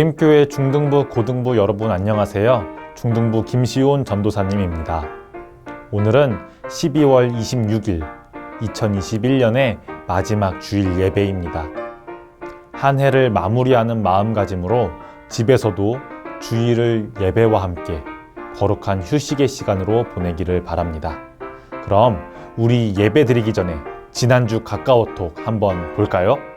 도림교회 중등부 고등부 여러분 안녕하세요. 중등부 김시온 전도사님입니다. 오늘은 12월 26일 2021년의 마지막 주일 예배입니다. 한 해를 마무리하는 마음가짐으로 집에서도 주일을 예배와 함께 거룩한 휴식의 시간으로 보내기를 바랍니다. 그럼 우리 예배 드리기 전에 지난주 가까워톡 한번 볼까요?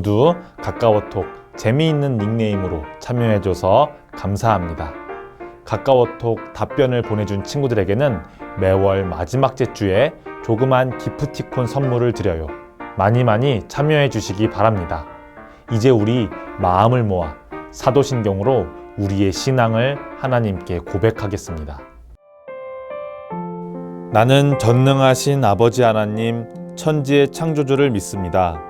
모두 가까워톡 재미있는 닉네임으로 참여해줘서 감사합니다. 가까워톡 답변을 보내준 친구들에게는 매월 마지막 제주에 조그만 기프티콘 선물을 드려요. 많이 많이 참여해 주시기 바랍니다. 이제 우리 마음을 모아 사도신경으로 우리의 신앙을 하나님께 고백하겠습니다. 나는 전능하신 아버지 하나님 천지의 창조주를 믿습니다.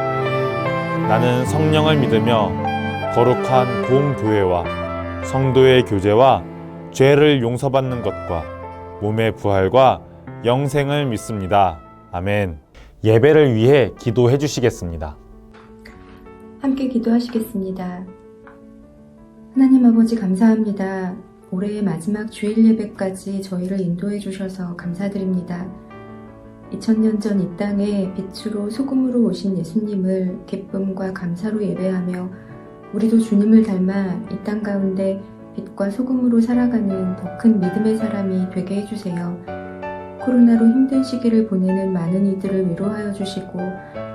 나는 성령을 믿으며 거룩한 공교회와 성도의 교제와 죄를 용서받는 것과 몸의 부활과 영생을 믿습니다. 아멘. 예배를 위해 기도해 주시겠습니다. 함께 기도하시겠습니다. 하나님 아버지 감사합니다. 올해의 마지막 주일 예배까지 저희를 인도해 주셔서 감사드립니다. 2000년 전 이 땅에 빛으로 소금으로 오신 예수님을 기쁨과 감사로 예배하며 우리도 주님을 닮아 이 땅 가운데 빛과 소금으로 살아가는 더 큰 믿음의 사람이 되게 해주세요. 코로나로 힘든 시기를 보내는 많은 이들을 위로하여 주시고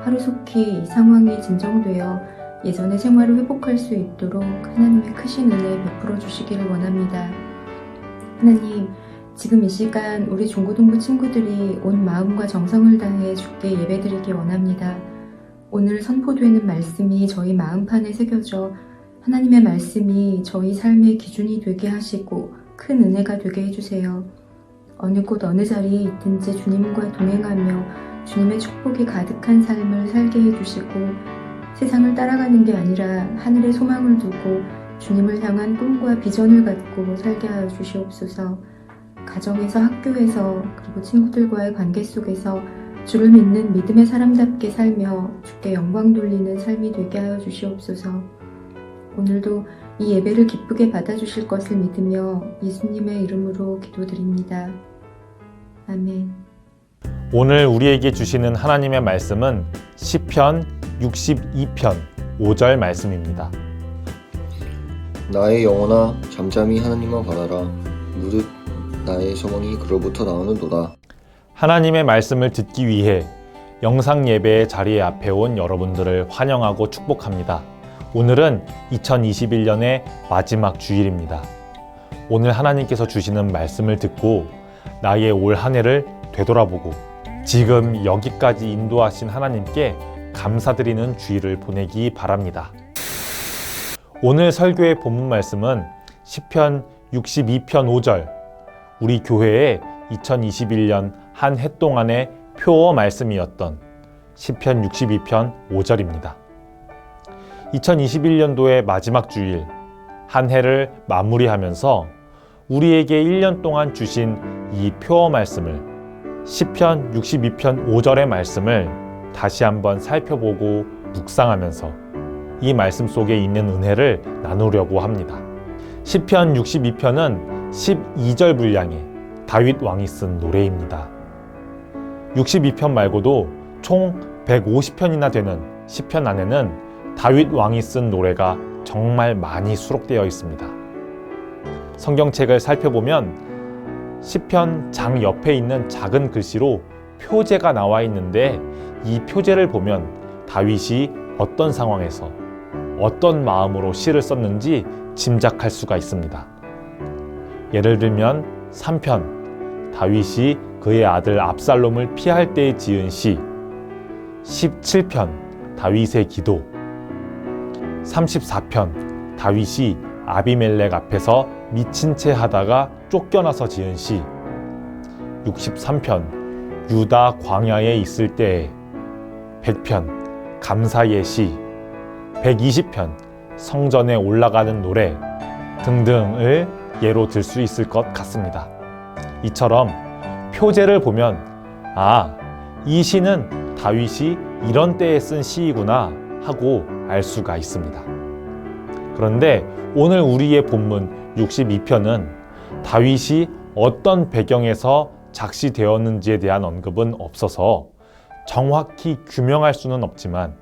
하루속히 이 상황이 진정되어 예전의 생활을 회복할 수 있도록 하나님의 크신 은혜 베풀어 주시기를 원합니다. 하나님, 지금 이 시간 우리 중고등부 친구들이 온 마음과 정성을 다해 주께 예배드리기 원합니다. 오늘 선포되는 말씀이 저희 마음판에 새겨져 하나님의 말씀이 저희 삶의 기준이 되게 하시고 큰 은혜가 되게 해주세요. 어느 곳 어느 자리에 있든지 주님과 동행하며 주님의 축복이 가득한 삶을 살게 해주시고 세상을 따라가는 게 아니라 하늘의 소망을 두고 주님을 향한 꿈과 비전을 갖고 살게 하여 주시옵소서. 가정에서 학교에서 그리고 친구들과의 관계 속에서 주를 믿는 믿음의 사람답게 살며 주께 영광 돌리는 삶이 되게 하여 주시옵소서. 오늘도 이 예배를 기쁘게 받아주실 것을 믿으며 예수님의 이름으로 기도드립니다. 아멘. 오늘 우리에게 주시는 하나님의 말씀은 시편 62편 5절 말씀입니다. 나의 영혼아 잠잠히 하나님만 바라라 무릇 나의 소망이 그로부터 나오는도다 하나님의 말씀을 듣기 위해 영상 예배의 자리에 앞에 온 여러분들을 환영하고 축복합니다. 오늘은 2021년의 마지막 주일입니다. 오늘 하나님께서 주시는 말씀을 듣고 나의 올 한 해를 되돌아보고 지금 여기까지 인도하신 하나님께 감사드리는 주일을 보내기 바랍니다. 오늘 설교의 본문 말씀은 시편 62편 5절 우리 교회의 2021년 한 해 동안의 표어 말씀이었던 시편 62편 5절입니다. 2021년도의 마지막 주일 한 해를 마무리하면서 우리에게 1년 동안 주신 이 표어 말씀을 시편 62편 5절의 말씀을 다시 한번 살펴보고 묵상하면서 이 말씀 속에 있는 은혜를 나누려고 합니다. 시편 62편은 12절 분량의 다윗 왕이 쓴 노래입니다. 62편 말고도 총 150편이나 되는 시편 안에는 다윗 왕이 쓴 노래가 정말 많이 수록되어 있습니다. 성경책을 살펴보면 시편 장 옆에 있는 작은 글씨로 표제가 나와 있는데 이 표제를 보면 다윗이 어떤 상황에서 어떤 마음으로 시를 썼는지 짐작할 수가 있습니다. 예를 들면 3편 다윗이 그의 아들 압살롬을 피할 때 지은 시. 17편 다윗의 기도. 34편 다윗이 아비멜렉 앞에서 미친 채 하다가 쫓겨나서 지은 시. 63편 유다 광야에 있을 때에. 100편 감사의 시. 120편 성전에 올라가는 노래 등등을 예로 들 수 있을 것 같습니다. 이처럼 표제를 보면 아, 이 시는 다윗이 이런 때에 쓴 시이구나 하고 알 수가 있습니다. 그런데 오늘 우리의 본문 62편은 다윗이 어떤 배경에서 작시되었는지에 대한 언급은 없어서 정확히 규명할 수는 없지만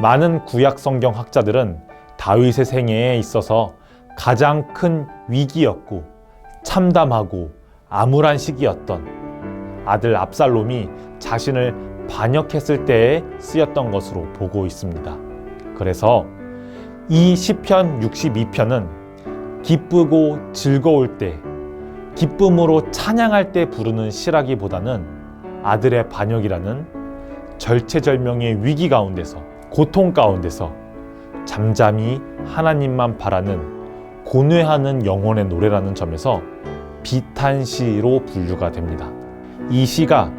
많은 구약 성경 학자들은 다윗의 생애에 있어서 가장 큰 위기였고 참담하고 암울한 시기였던 아들 압살롬이 자신을 반역했을 때에 쓰였던 것으로 보고 있습니다. 그래서 이 시편 62편은 기쁘고 즐거울 때 기쁨으로 찬양할 때 부르는 시라기보다는 아들의 반역이라는 절체절명의 위기 가운데서 고통 가운데서 잠잠히 하나님만 바라는 고뇌하는 영혼의 노래라는 점에서 비탄시로 분류가 됩니다. 이 시가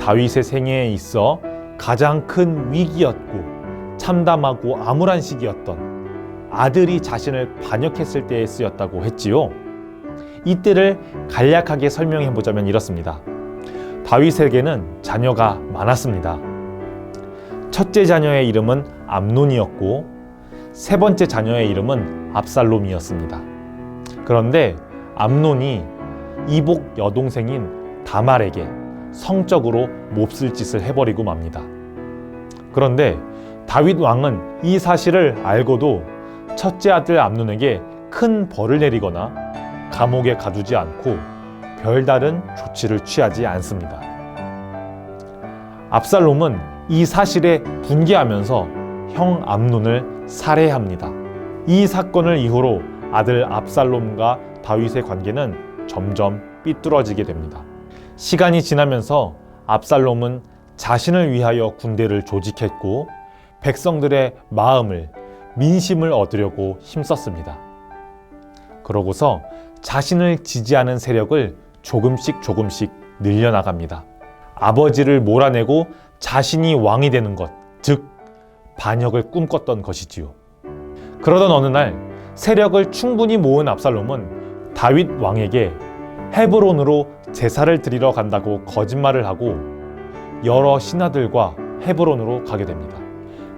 다윗의 생애에 있어 가장 큰 위기였고 참담하고 암울한 시기였던 아들이 자신을 반역했을 때에 쓰였다고 했지요. 이때를 간략하게 설명해 보자면 이렇습니다. 다윗에게는 자녀가 많았습니다. 첫째 자녀의 이름은 암논이었고 세 번째 자녀의 이름은 압살롬이었습니다. 그런데 암논이 이복 여동생인 다말에게 성적으로 몹쓸 짓을 해버리고 맙니다. 그런데 다윗 왕은 이 사실을 알고도 첫째 아들 암논에게 큰 벌을 내리거나 감옥에 가두지 않고 별다른 조치를 취하지 않습니다. 압살롬은 이 사실에 분개하면서 형 암논을 살해합니다. 이 사건을 이후로 아들 압살롬과 다윗의 관계는 점점 삐뚤어지게 됩니다. 시간이 지나면서 압살롬은 자신을 위하여 군대를 조직했고 백성들의 마음을 민심을 얻으려고 힘썼습니다. 그러고서 자신을 지지하는 세력을 조금씩 조금씩 늘려나갑니다. 아버지를 몰아내고 자신이 왕이 되는 것, 즉 반역을 꿈꿨던 것이지요. 그러던 어느 날 세력을 충분히 모은 압살롬은 다윗 왕에게 헤브론으로 제사를 드리러 간다고 거짓말을 하고 여러 신하들과 헤브론으로 가게 됩니다.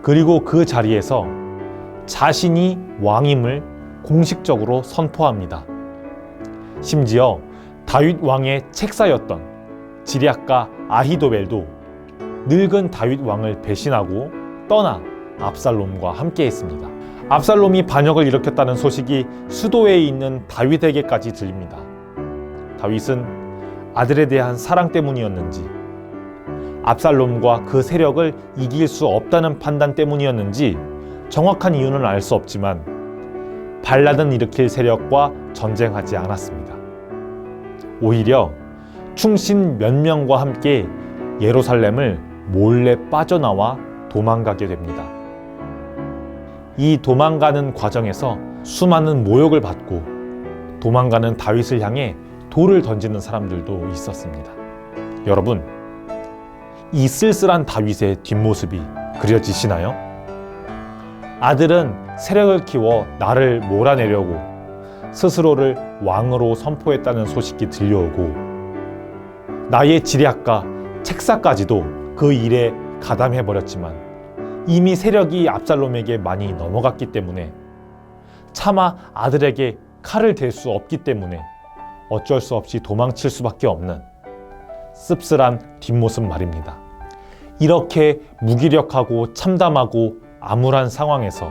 그리고 그 자리에서 자신이 왕임을 공식적으로 선포합니다. 심지어 다윗 왕의 책사였던 지략가 아히도벨도 늙은 다윗 왕을 배신하고 떠나 압살롬과 함께 했습니다. 압살롬이 반역을 일으켰다는 소식이 수도에 있는 다윗에게까지 들립니다. 다윗은 아들에 대한 사랑 때문이었는지 압살롬과 그 세력을 이길 수 없다는 판단 때문이었는지 정확한 이유는 알 수 없지만 반란을 일으킬 세력과 전쟁하지 않았습니다. 오히려 충신 몇 명과 함께 예루살렘을 몰래 빠져나와 도망가게 됩니다. 이 도망가는 과정에서 수많은 모욕을 받고 도망가는 다윗을 향해 돌을 던지는 사람들도 있었습니다. 여러분, 이 쓸쓸한 다윗의 뒷모습이 그려지시나요? 아들은 세력을 키워 나를 몰아내려고 스스로를 왕으로 선포했다는 소식이 들려오고 나의 지략과 책사까지도 그 일에 가담해버렸지만 이미 세력이 압살롬에게 많이 넘어갔기 때문에 차마 아들에게 칼을 댈 수 없기 때문에 어쩔 수 없이 도망칠 수밖에 없는 씁쓸한 뒷모습 말입니다. 이렇게 무기력하고 참담하고 암울한 상황에서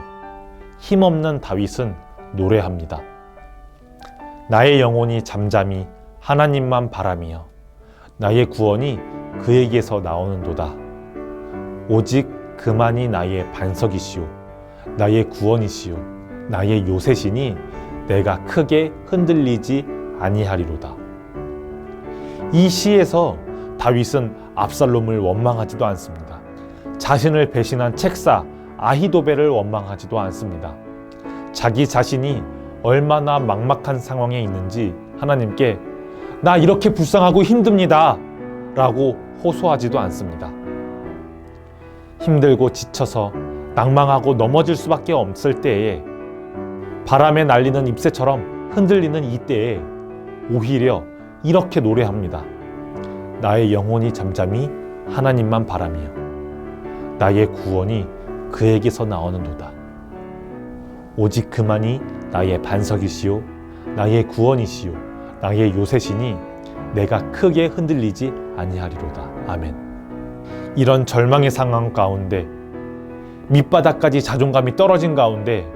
힘없는 다윗은 노래합니다. 나의 영혼이 잠잠히 하나님만 바라며 나의 구원이 그에게서 나오는도다. 오직 그만이 나의 반석이시오. 나의 구원이시오. 나의 요새시니 내가 크게 흔들리지 아니하리로다. 이 시에서 다윗은 압살롬을 원망하지도 않습니다. 자신을 배신한 책사 아히도벨을 원망하지도 않습니다. 자기 자신이 얼마나 막막한 상황에 있는지 하나님께 나 이렇게 불쌍하고 힘듭니다. 라고 호소하지도 않습니다. 힘들고 지쳐서 낭망하고 넘어질 수밖에 없을 때에 바람에 날리는 잎새처럼 흔들리는 이때에 오히려 이렇게 노래합니다. 나의 영혼이 잠잠히 하나님만 바라며 나의 구원이 그에게서 나오는도다. 오직 그만이 나의 반석이시요 나의 구원이시요 나의 요새시니 내가 크게 흔들리지 아니하리로다. 아멘. 이런 절망의 상황 가운데 밑바닥까지 자존감이 떨어진 가운데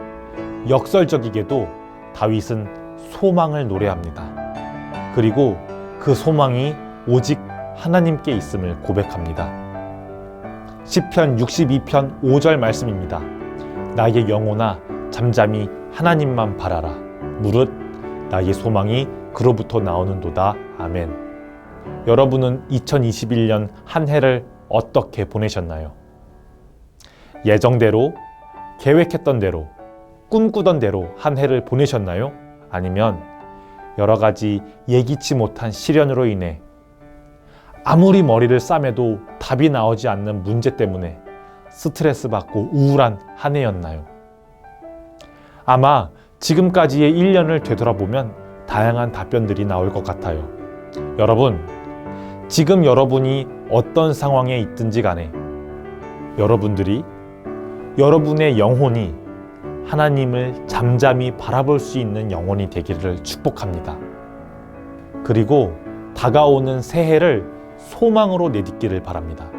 역설적이게도 다윗은 소망을 노래합니다. 그리고 그 소망이 오직 하나님께 있음을 고백합니다. 시편 62편 5절 말씀입니다. 나의 영혼아 잠잠히 하나님만 바라라. 무릇 나의 소망이 그로부터 나오는도다. 아멘. 여러분은 2021년 한 해를 어떻게 보내셨나요? 예정대로 계획했던 대로 꿈꾸던 대로 한 해를 보내셨나요? 아니면 여러 가지 예기치 못한 시련으로 인해 아무리 머리를 싸매도 답이 나오지 않는 문제 때문에 스트레스 받고 우울한 한 해였나요? 아마 지금까지의 1년을 되돌아보면 다양한 답변들이 나올 것 같아요. 여러분, 지금 여러분이 어떤 상황에 있든지 간에 여러분들이 여러분의 영혼이 하나님을 잠잠히 바라볼 수 있는 영혼이 되기를 축복합니다. 그리고 다가오는 새해를 소망으로 내딛기를 바랍니다.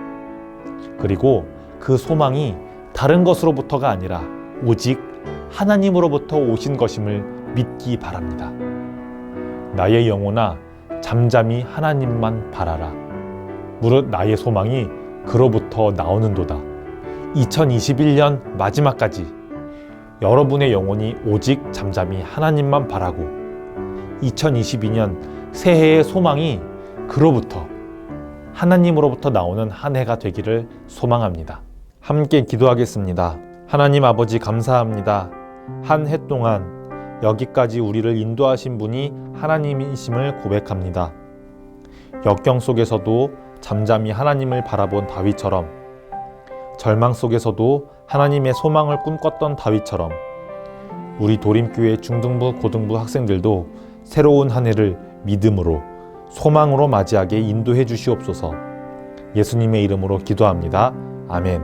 그리고 그 소망이 다른 것으로부터가 아니라 오직 하나님으로부터 오신 것임을 믿기 바랍니다. 나의 영혼아 잠잠히 하나님만 바라라. 무릇 나의 소망이 그로부터 나오는도다. 2021년 마지막까지 여러분의 영혼이 오직 잠잠히 하나님만 바라고 2022년 새해의 소망이 그로부터 하나님으로부터 나오는 한 해가 되기를 소망합니다. 함께 기도하겠습니다. 하나님 아버지 감사합니다. 한 해 동안 여기까지 우리를 인도하신 분이 하나님이심을 고백합니다. 역경 속에서도 잠잠히 하나님을 바라본 다윗처럼 절망 속에서도 하나님의 소망을 꿈꿨던 다윗처럼 우리 도림교회 중등부 고등부 학생들도 새로운 한 해를 믿음으로 소망으로 맞이하게 인도해 주시옵소서. 예수님의 이름으로 기도합니다. 아멘.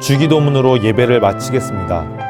주기도문으로 예배를 마치겠습니다.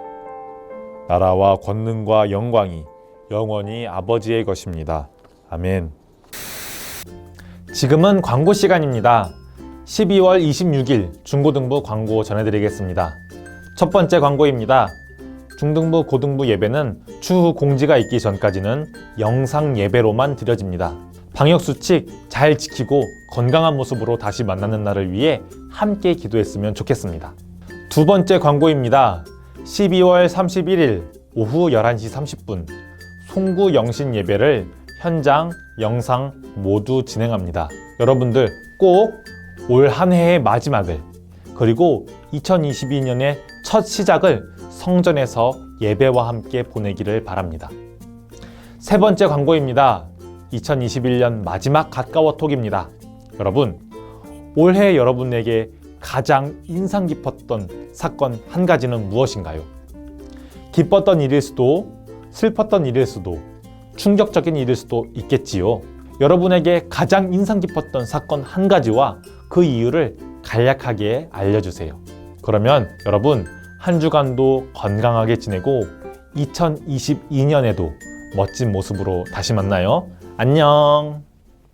나라와 권능과 영광이 영원히 아버지의 것입니다. 아멘. 지금은 광고 시간입니다. 12월 26일 중고등부 광고 전해드리겠습니다. 첫 번째 광고입니다. 중등부, 고등부 예배는 추후 공지가 있기 전까지는 영상 예배로만 드려집니다. 방역수칙 잘 지키고 건강한 모습으로 다시 만나는 날을 위해 함께 기도했으면 좋겠습니다. 두 번째 광고입니다. 12월 31일 오후 11시 30분 송구 영신 예배를 현장, 영상 모두 진행합니다. 여러분들 꼭 올 한 해의 마지막을 그리고 2022년의 첫 시작을 성전에서 예배와 함께 보내기를 바랍니다. 세 번째 광고입니다. 2021년 마지막 가까워 톡입니다. 여러분, 올해 여러분에게 가장 인상 깊었던 사건 한 가지는 무엇인가요? 기뻤던 일일 수도, 슬펐던 일일 수도, 충격적인 일일 수도 있겠지요. 여러분에게 가장 인상 깊었던 사건 한 가지와 그 이유를 간략하게 알려주세요. 그러면 여러분 한 주간도 건강하게 지내고 2022년에도 멋진 모습으로 다시 만나요. 안녕!